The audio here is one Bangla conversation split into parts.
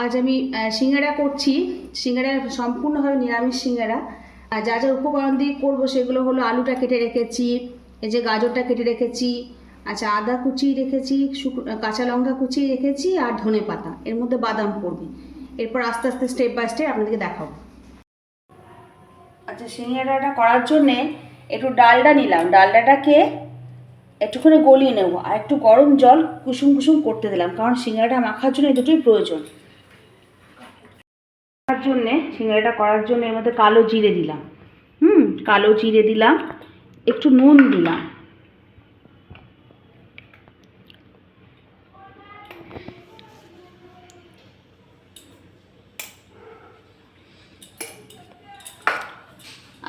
আজ আমি সিঙ্গারা করছি। সিঙ্গারা সম্পূর্ণভাবে নিরামিষ সিঙ্গারা। আর যা যা উপকরণ দিয়ে করব সেগুলো হলো আলুটা কেটে রেখেছি, এই যে গাজরটা কেটে রেখেছি আচ্ছা আদা কুচি রেখেছি কাঁচা লঙ্কা কুচি রেখেছি আর ধনে পাতা। এর মধ্যে বাদাম পড়বে। এরপর আস্তে আস্তে স্টেপ বাই স্টেপ আপনাদেরকে দেখাবো। আচ্ছা সিঙ্গারাটা করার জন্যে একটু ডালডা নিলাম। ডালডাটাকে একটুখানি গলিয়ে নেব। আর একটু গরম জল কুসুম কুসুম করতে দিলাম। কারণ সিঙ্গারাটা মাখার জন্য দুটোই প্রয়োজন। জন্যে, সিঙ্গারাটা করার জন্য এর মধ্যে কালো জিরে দিলাম। হুম, কালো জিরে দিলাম, একটু নুন দিলাম।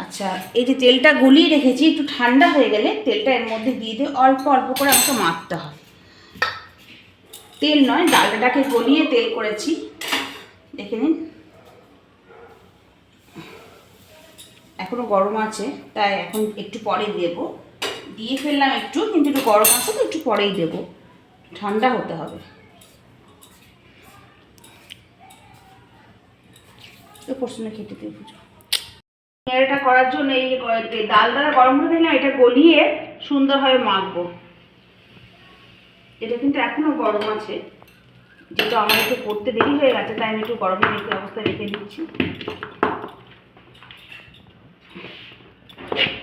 আচ্ছা এই যে তেলটা গলিয়ে রেখেছি, একটু ঠান্ডা হয়ে গেলে তেলটা এর মধ্যে দিয়ে দিয়ে অল্প অল্প করে আমাকে মাখতে হয় তেল নয়, ডালটাকে গলিয়ে তেল করেছি। দেখে নিন। এখনও গরম আছে, তাই এখন একটু পরে দেব। দিয়ে ফেললাম একটু, কিন্তু একটু গরম আছে তো, একটু পরেই দেব। ঠান্ডা হতে হবে। খেতে দিয়ে পুজো এটা করার জন্য এই ডাল দ্বারা গরম করে দিলাম এটা গলিয়ে সুন্দরভাবে মাখবো। এটা কিন্তু এখনও গরম আছে। যেহেতু আমার একটু করতে দেরি হয়ে গেছে, তাই আমি একটু গরমে রেখে অবস্থায় রেখে দিচ্ছি। Thank you.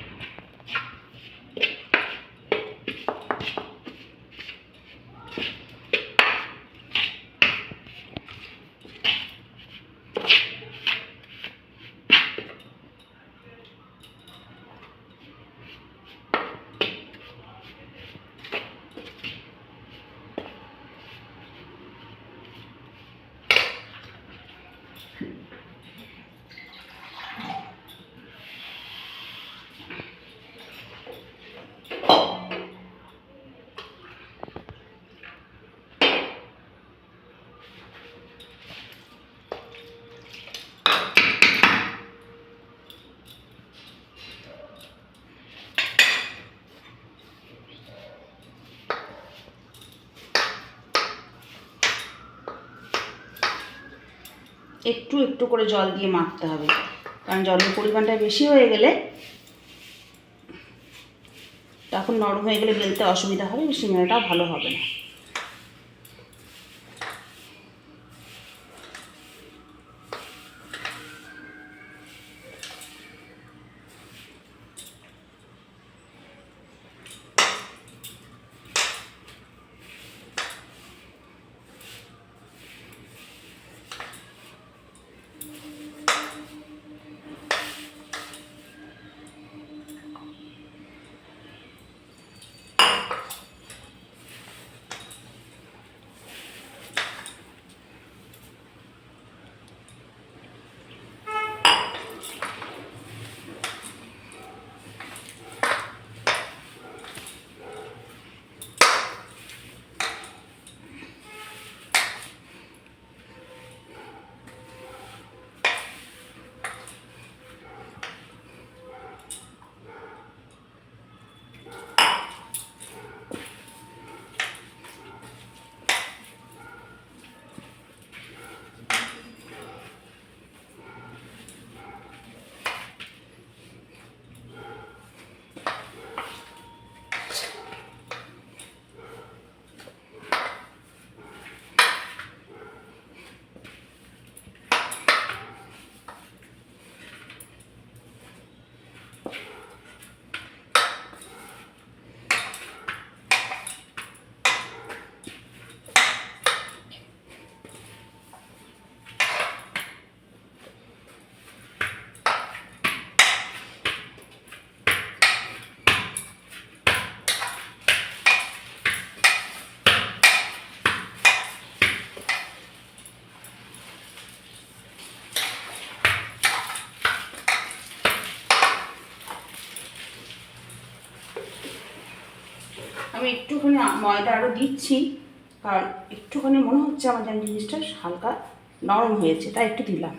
একটু একটু করে জল দিয়ে মাখতে হবে। কারণ জলের পরিমাণটা বেশি হয়ে গেলে তখন নরম হয়ে গেলে বেলতে অসুবিধা হবে, সিঙ্গারাটাও ভালো হবে না। একটুখানি ময়দা আরও দিচ্ছি, কারণ একটুখানি মনে হচ্ছে আমার যেন জিনিসটা হালকা নরম হয়েছে, তাই একটু দিলাম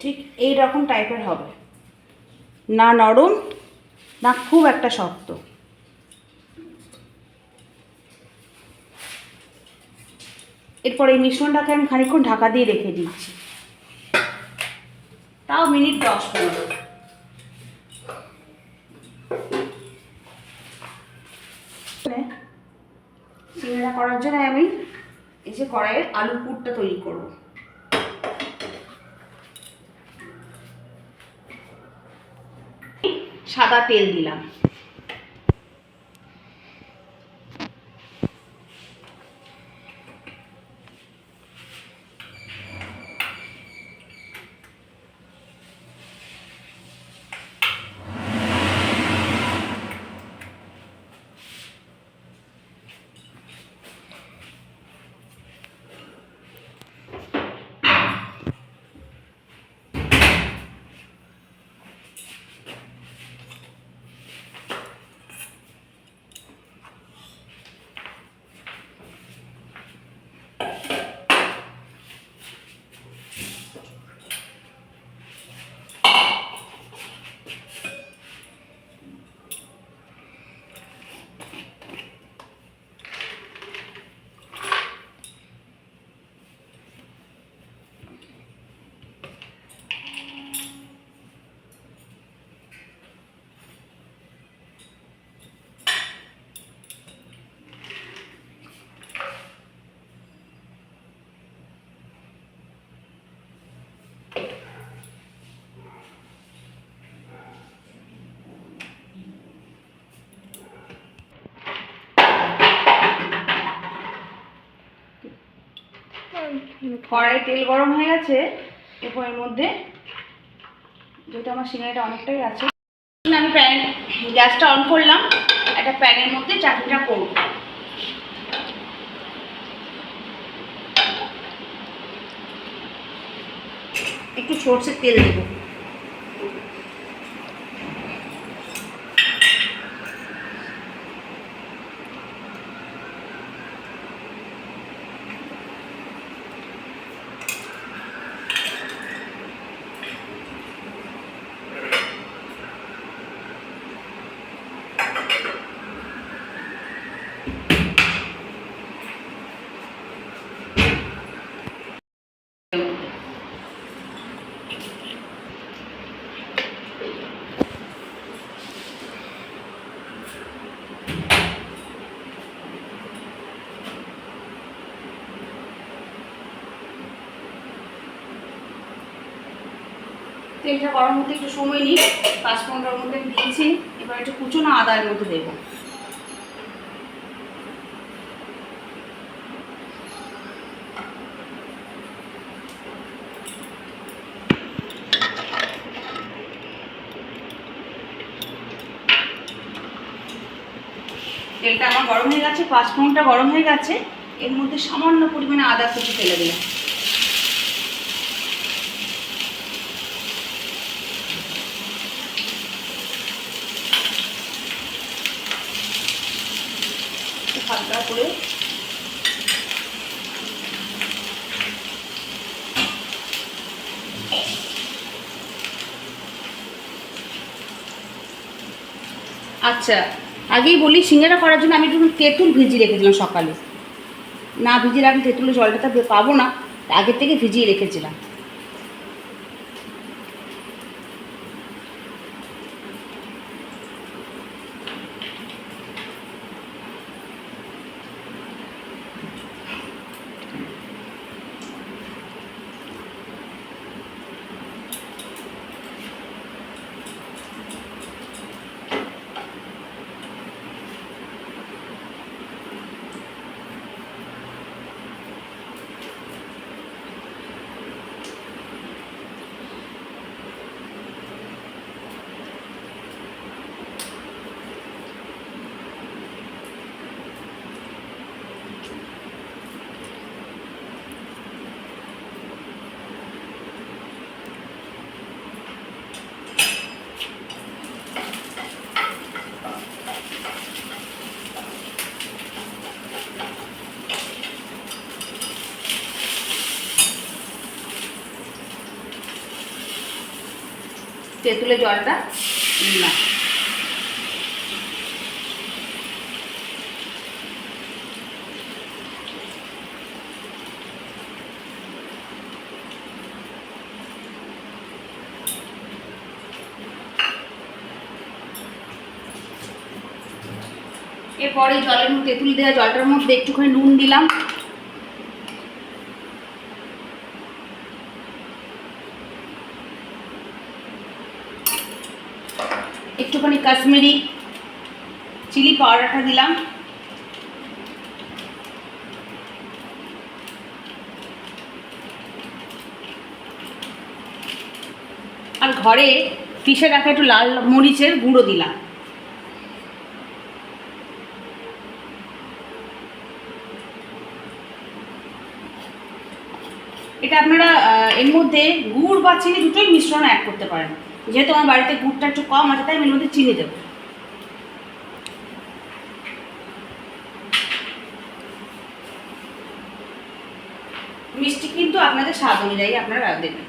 ঠিক এই রকম টাইপের হবে। না নরম, না খুব একটা শক্ত। এরপর এই মিশ্রণটাকে আমি খানিকক্ষণ ঢাকা দিয়ে রেখে দিচ্ছি। তাও মিনিট দশ পনেরো। সিঙ্গারা করার জন্য আমি এই যে কড়াইয়ের আলুর পুরটা তৈরি করব। সাদা তেল দিলাম। কড়াই তেল গরম হয়ে গেছে। এরপর এর মধ্যে যেহেতু আমার সিঙ্গাইটা অনেকটাই আছে আমি প্যান, গ্যাসটা অন করলাম। একটা প্যানের মধ্যে চাটনিটা করব। একটু সর্ষের তেল দেব। তেলটা গরম হতে একটু সময় নিই, পাঁচ পনেরোর মধ্যে দিয়েছি, এবার একটু কুচনো আদা এর মধ্যে দেবো। তেলটা আমার গরম হয়ে গেছে, পাঁচ ফোড়নটা গরম হয়ে গেছে, এর মধ্যে সামান্য পরিমাণে আদা কুচি ফেলে দিলাম একটু হালকা করে আচ্ছা আগেই বলি, সিঙ্গারা করার জন্য আমি একটু তেঁতুল ভিজিয়ে রেখেছিলাম সকালে। না ভিজিয়ে রাখলে তেঁতুলের জলটা তো পাবো না, আগের থেকে ভিজিয়ে রেখেছিলাম। তেঁতুলের জলটা দিলাম এরপরে জলের মধ্যে তেঁতুল দেওয়া জলটার মধ্যে একটুখানি নুন দিলাম একটুখানি কাশ্মীরি চিলি পাউডারটা দিলাম। আর ঘরে পিষে রাখা একটু লাল মরিচের গুঁড়ো দিলাম। এটা আপনারা এর মধ্যে গুড় বা চিনি দুটোই মিশ্রণ অ্যাড করতে পারেন। যেহেতু আমার বাড়িতে গুড়টা একটু কম আছে, তাই আমি এর মধ্যে চিনি দেবো। মিষ্টি কিন্তু আপনাদের স্বাদ অনুযায়ী আপনারা দেবেন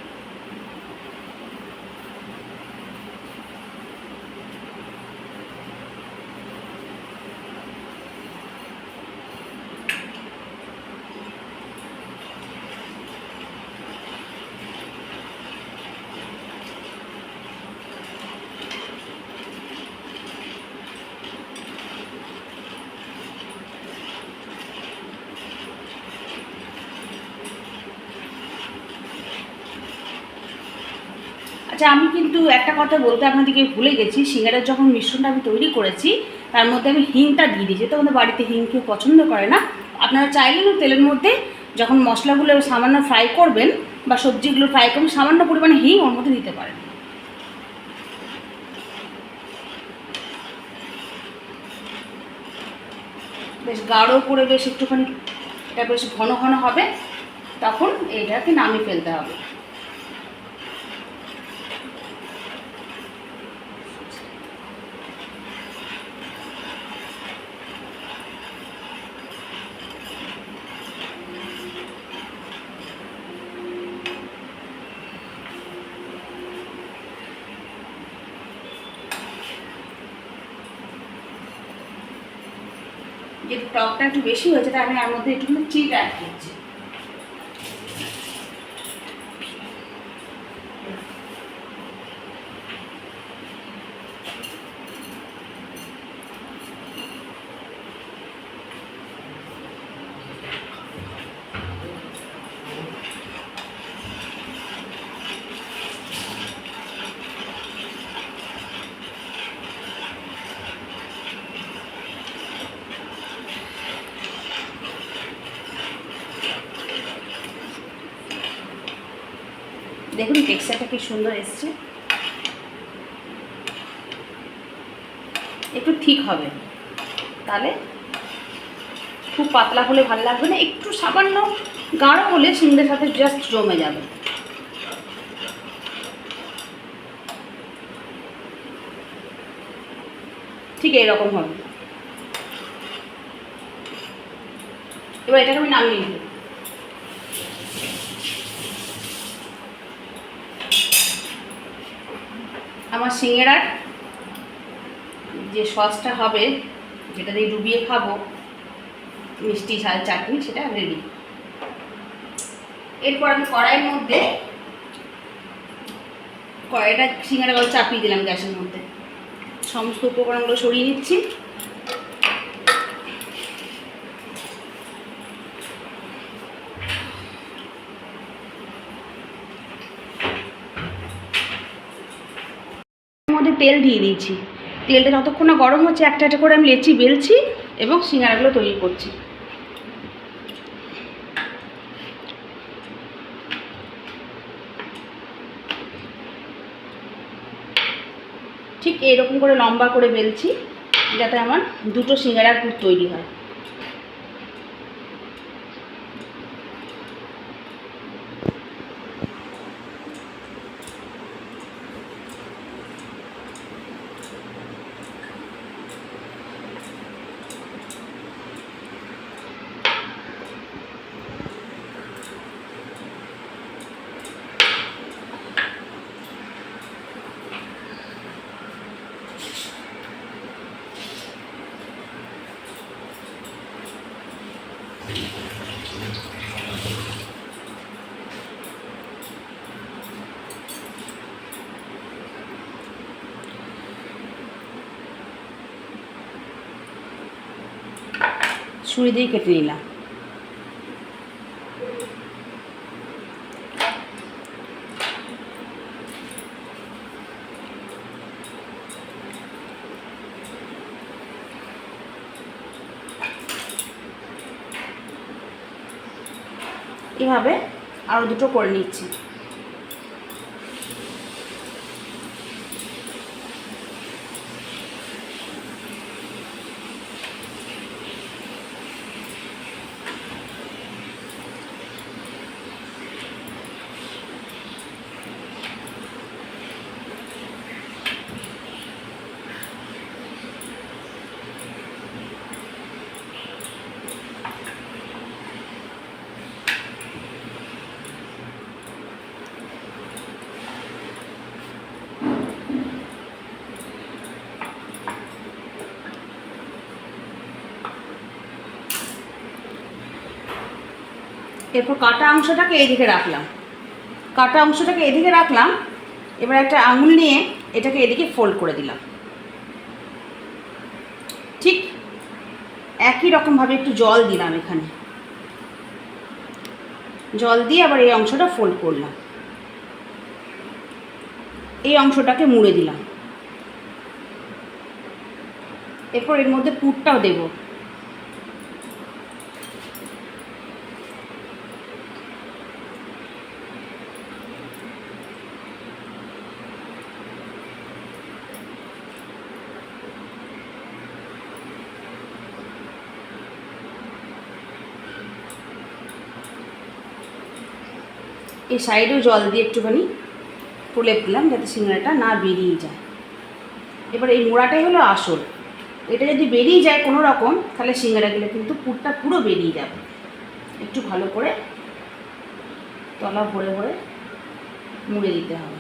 আচ্ছা আমি কিন্তু একটা কথা বলতে আপনাদেরকে ভুলে গেছি। সিঙ্গারের যখন মিশ্রণটা আমি তৈরি করেছি, তার মধ্যে আমি হিংটা দিয়ে দিই যেহেতু আমাদের বাড়িতে হিং কেউ পছন্দ করে না। আপনারা চাইলে না তেলের মধ্যে যখন মশলাগুলো সামান্য ফ্রাই করবেন বা সবজিগুলো ফ্রাই করবেন, সামান্য পরিমাণে হিং ওর মধ্যে দিতে পারেন। বেশ গাঢ় করে বেশ একটুখানি, এটা বেশ ঘন ঘন হবে। তখন এটাকে নামিয়ে ফেলতে হবে যে টকটা একটু বেশি হয়েছে তাই আমি এর মধ্যে একটু চিট অ্যাড করছি দেখুন টেক্সচারটা কি সুন্দর এসছে। একটু ঠিক হবে। তাহলে খুব পাতলা হলে ভালো লাগবে না, একটু সামান্য গাঢ় হলে সিংড়ের সাথে জাস্ট জমে যাবে। ঠিক এইরকম হবে। এবার এটাকে আমি নামিয়ে নেব। আমার সিঙ্গেরার যে সসটা হবে, যেটা দিয়ে ডুবিয়ে খাব, মিষ্টি ঝাল চাটনি, সেটা রেডি এরপর আমি কড়াইয়ের মধ্যে কড়াইটা সিঙ্গারাগুলো চাপিয়ে দিলাম গ্যাসের মধ্যে। সমস্ত উপকরণগুলো সরিয়ে নিচ্ছি। মধ্যে তেল দিয়ে দিয়েছি। তেলটা যতক্ষণ না গরম হচ্ছে, একটা একটা করে আমি লেচি বেলছি এবং সিঙ্গারাগুলো তৈরি করছি। ঠিক এরকম করে লম্বা করে বেলছি, যাতে আমার দুটো সিঙ্গারার পুর তৈরি হয়। ছুরি দিয়ে কেটে নিলাম। এভাবে আরও দুটো করে নিচ্ছি। এরপর কাটা অংশটাকে এদিকে রাখলাম। কাটা অংশটাকে এদিকে রাখলাম, এবার একটা আঙুল নিয়ে এটাকে এদিকে ফোল্ড করে দিলাম। ঠিক একই রকমভাবে একটু জল দিলাম এখানে। জল দিয়ে আবার এই অংশটা ফোল্ড করলাম। এই অংশটাকে মুড়ে দিলাম। এরপর এর মধ্যে পুরটাও দেবো। এই সাইডেও জল দিয়ে একটুখানি তুলে দিলাম যাতে সিঙ্গারাটা না বেরিয়ে যায়। এবার এই মোড়াটাই হলো আসল। এটা যদি বেরিয়ে যায় কোনো রকম, তাহলে সিঙ্গারাগুলো কিন্তু পুরটা পুরো বেরিয়ে যাবে। একটু ভালো করে তলা ভরে ভরে মুড়ে দিতে হবে।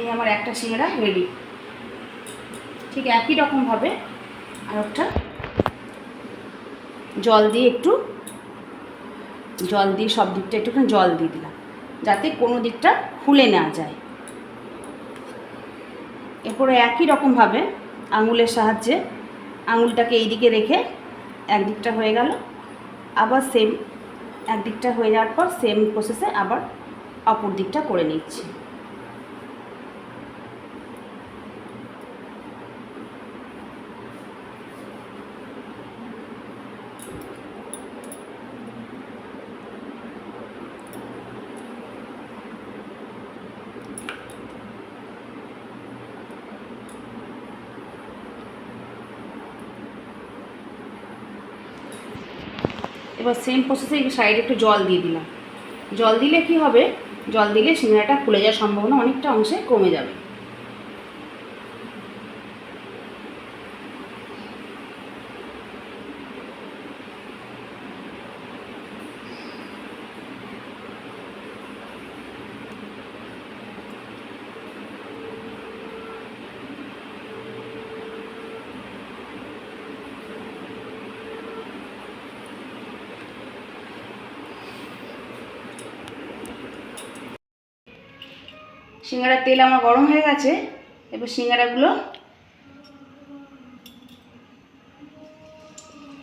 এই আমার একটা সিঙ্গারা রেডি ঠিক একই রকমভাবে আর একটা জল দিয়ে একটু, জল দিয়ে সব দিকটা একটুখানি জল দিয়ে দিলাম, যাতে কোনো দিকটা খুলে না যায়। এরপরে একই রকমভাবে আঙুলের সাহায্যে আঙুলটাকে এই দিকে রেখে একদিকটা হয়ে গেল। আবার সেম একদিকটা হয়ে যাওয়ার পর সেম প্রসেসে আবার অপর দিকটা করে নিচ্ছি। এবার সেম প্রসেসে সাইডে একটু জল দিয়ে দিলাম। জল দিলে কি হবে? জল দিলে সিঙ্গারাটা খুলে যাওয়ার সম্ভাবনা অনেকটা অংশে কমে যাবে। সিঙ্গারার তেল আমার গরম হয়ে গেছে এবার সিঙ্গারাগুলো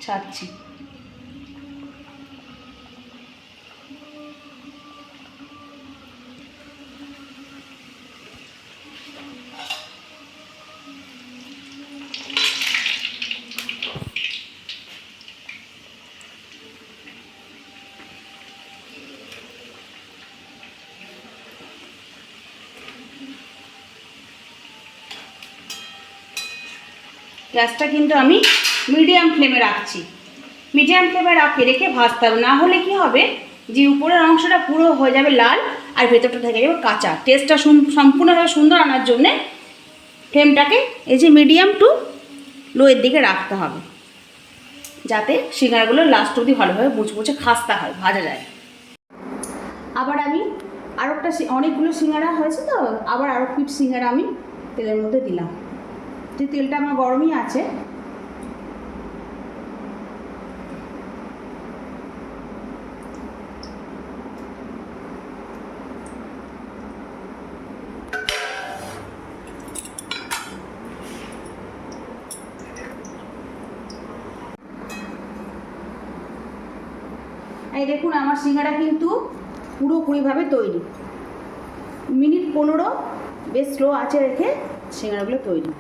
ছাড়ছি। গ্যাসটা কিন্তু আমি মিডিয়াম ফ্লেমে রাখছি। মিডিয়াম ফ্লেমে রাখে, রেখে ভাজতে হবে। না হলে কি হবে? যে উপরের অংশটা পুরো হয়ে যাবে লাল আর ভেতরটা থেকে যাবে কাঁচা। টেস্টটা সম্পূর্ণভাবে সুন্দর আনার জন্যে ফ্লেমটাকে এই যে মিডিয়াম টু লোয়ের দিকে রাখতে হবে। যাতে সিঙ্গারাগুলো লাস্ট অবধি ভালোভাবে মুচমুচে খাস্তা হয়, ভাজা যায়। আবার আমি আর একটা অনেকগুলো সিঙ্গারা হয়েছে তো, আবার আরও পিঠ সিঙ্গারা আমি তেলের মধ্যে দিলাম। যে তেলটা আমার গরমই আছে। এই দেখুন, আমার সিঙ্গারা কিন্তু পুরোপুরিভাবে তৈরি। মিনিট পনেরো বেশ স্লো আছে রেখে সিঙ্গারাগুলো তৈরি।